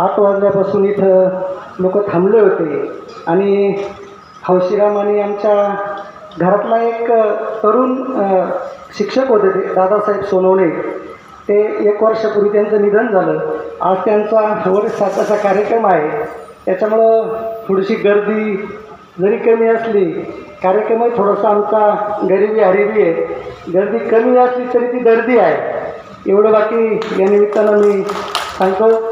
आठ वाजल्यापासून इथं लोक थांबले होते. आणि हौशीराम आणि आमच्या घरातला एक तरुण शिक्षक होते ते दादासाहेब सोनवणे. ते एक वर्षापूर्वी त्यांचं निधन झालं. आज त्यांचा वरिष्ठाचा कार्यक्रम आहे. त्याच्यामुळं थोडीशी गर्दी जरी कमी असली कार्यक्रमही थोडासा आमचा गरिबी हरिबी आहे. गर्दी कमी असली तरी ती गर्दी आहे. एवढं बाकी या निमित्तानं मी सांगतो.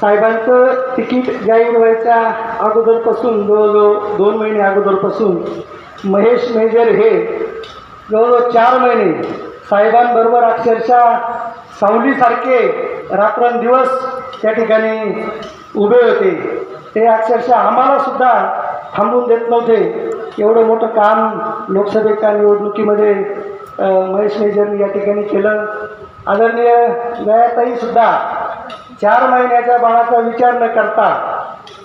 साहेबांचं तिकीट जाहीर व्हायच्या अगोदरपासून जवळजवळ दोन महिने अगोदरपासून महेश मेजर हे जवळजवळ चार महिने साहेबांबरोबर अक्षरशः सावलीसारखे रात्रंदिवस त्या ठिकाणी उभे होते. ते अक्षरशः आम्हालासुद्धा थांबून देत नव्हते. एवढं मोठं काम लोकसभेच्या निवडणुकीमध्ये महेश मेजरनी या ठिकाणी केलं. आदरणीय गयाताईसुद्धा चार महिन्याच्या बाळाचा विचार न करता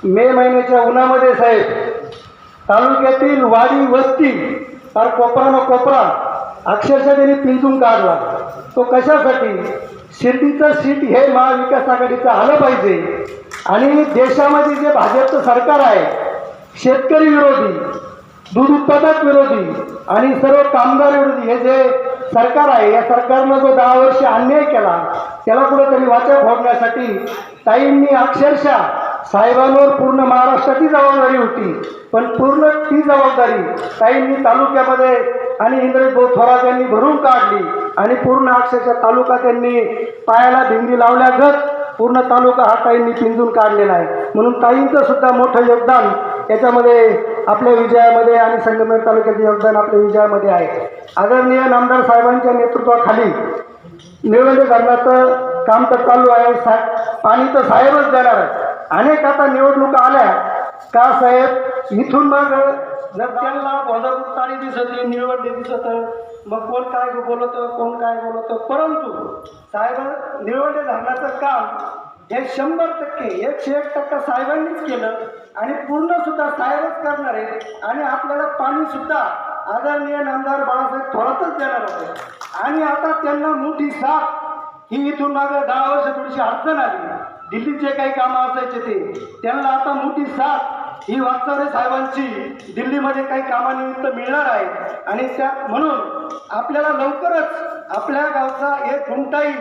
मे महिन्याच्या उन्हामध्ये साहेब तालुक्यातील वाडी वस्ती फार कोपरा न कोपरा अक्षरशः त्यांनी पिंजून काढला. तो कशासाठी? शिर्डीचं सीट हे महाविकास आघाडीचं आलं पाहिजे. आणि देशामध्ये जे भाजपचं सरकार आहे शेतकरी विरोधी दूध उत्पादक विरोधी आणि सर्व कामगार विरोधी हे जे सरकार आहे. या सरकारनं जो दहा वर्ष अन्याय केला त्याला कुठेतरी वाचा फोडण्यासाठी ताईंनी अक्षरशः साहेबांवर पूर्ण महाराष्ट्राची जबाबदारी होती. पण पूर्ण ती जबाबदारी ताईंनी तालुक्यामध्ये आणि इंद्रज भाऊ थोरात यांनी भरून काढली आणि पूर्ण अक्षरशः तालुका त्यांनी पायाला भिंगी लावल्यागत पूर्ण तालुका हा ताईंनी पिंजून काढलेला आहे. म्हणून ताईंचं सुद्धा मोठं योगदान याच्यामध्ये आपल्या विजयामध्ये आणि संगमेर तालुक्याचं योगदान आपल्या विजयामध्ये आहे. आदरणीय नामदार साहेबांच्या नेतृत्वाखाली निवडणूक धरणाचं काम तर चालू आहे सा पाणी तर साहेबच देणार आहे अनेक आता निवडणुका आल्या. का साहेब? इथून मग जर त्यांना भोजापूर दिसत निवडणी दिसत मग कोण काय बोलतं कोण काय बोलतं? परंतु साहेब निवडणे धरणाचं काम हे शंभर टक्के एकशे एक टक्का साहेबांनीच केलं आणि पूर्ण सुद्धा साहेबच करणार आहे. आणि आपल्याला पाणी सुद्धा आदरणीय नामदार बाळासाहेब थोरातच देणार होते. आणि आता त्यांना मोठी साथ. ही इथून मागं दहा वर्ष थोडीशी अडचण आली. दिल्लीत जे काही कामं असायचे ते. त्यांना आता मोठी साथ. ही वागचौरे साहेबांची दिल्लीमध्ये काही कामानिमित्त मिळणार आहे. आणि त्या म्हणून आपल्याला लवकरच आपल्या गावचा एक हुंटाई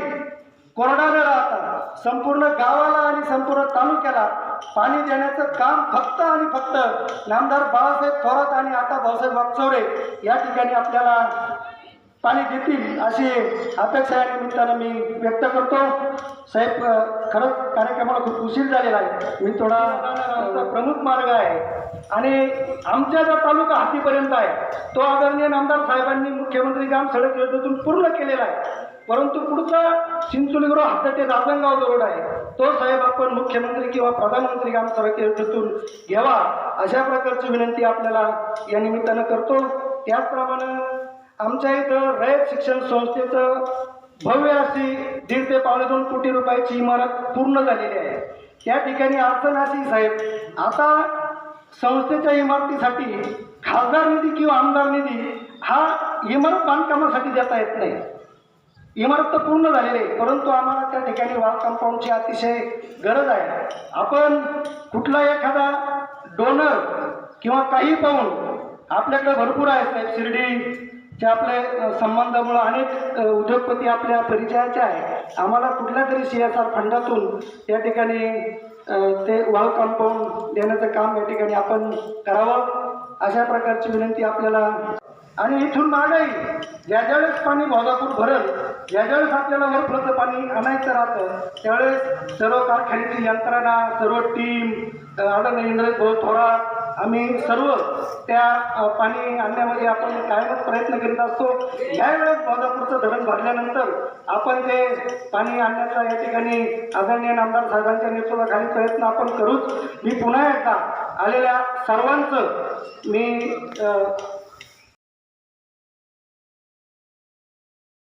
कोरडा न राहता संपूर्ण गावाला आणि संपूर्ण तालुक्याला पाणी देण्याचं काम फक्त आणि फक्त नामदार बाळासाहेब थोरात आणि आता भाऊसाहेब वागचौरे या ठिकाणी आपल्याला पाणी देतील अशी अपेक्षा या निमित्तानं मी व्यक्त करतो. साहेब खरंच कार्यक्रमाला खूप उशीर झालेला आहे. मी थोडा प्रमुख मार्ग आहे. आणि आमचा जो तालुका हातीपर्यंत आहे तो आदरणीय नामदार साहेबांनी मुख्यमंत्री ग्राम सडक योजनेतून पूर्ण केलेला आहे. परंतु पुढचा सिंचुलीगृह हद्द ते राजनगाव रोड आहे. तो साहेब आपण मुख्यमंत्री किंवा प्रधानमंत्री ग्राम योजनेतून घ्यावा अशा प्रकारची विनंती आपल्याला या निमित्तानं करतो. त्याचप्रमाणे आमच्या इथं रयत शिक्षण संस्थेचं भव्य अशी दीड ते पावणे दोन कोटी रुपयाची इमारत पूर्ण झालेली आहे. त्या ठिकाणी अडचण अशी साहेब आता संस्थेच्या इमारतीसाठी खासदार निधी किंवा आमदार निधी हा इमारत बांधकामासाठी देता येत नाही. इमारत तर पूर्ण झालेली आहे परंतु आम्हाला त्या ठिकाणी वॉल कंपाऊंडची अतिशय गरज आहे. आपण कुठला एखादा डोनर किंवा काही पाहून आपल्याकडे भरपूर आहेत साहेब. शिर्डीच्या आपले संबंधामुळं अनेक उद्योगपती आपल्या परिचयाचे आहे आम्हाला कुठल्या तरी सी एस आर फंडातून त्या ठिकाणी ते वॉल कंपाऊंड देण्याचं काम या ठिकाणी आपण करावं अशा प्रकारची विनंती आपल्याला. आणि इथून मागही ज्या ज्यावेळेस पाणी भोगापूर भरल ज्यावेळेस आपल्याला वरफुलाचं पाणी आणायचं राहतं त्यावेळेस सर्व कारखान्याची यंत्रणा सर्व टीम आदरणीय इंद्रजित भाऊ थोरात आम्ही सर्व त्या पाणी आणण्यामध्ये आपण कायमच प्रयत्न करीत असतो. यावेळेस भोगापूरचं धरण भरल्यानंतर आपण ते पाणी आणण्याचा या ठिकाणी आदरणीय नामदार साहेबांच्या नेतृत्वाखाली प्रयत्न आपण करूच. मी पुन्हा एकदा आलेल्या सर्वांचं मी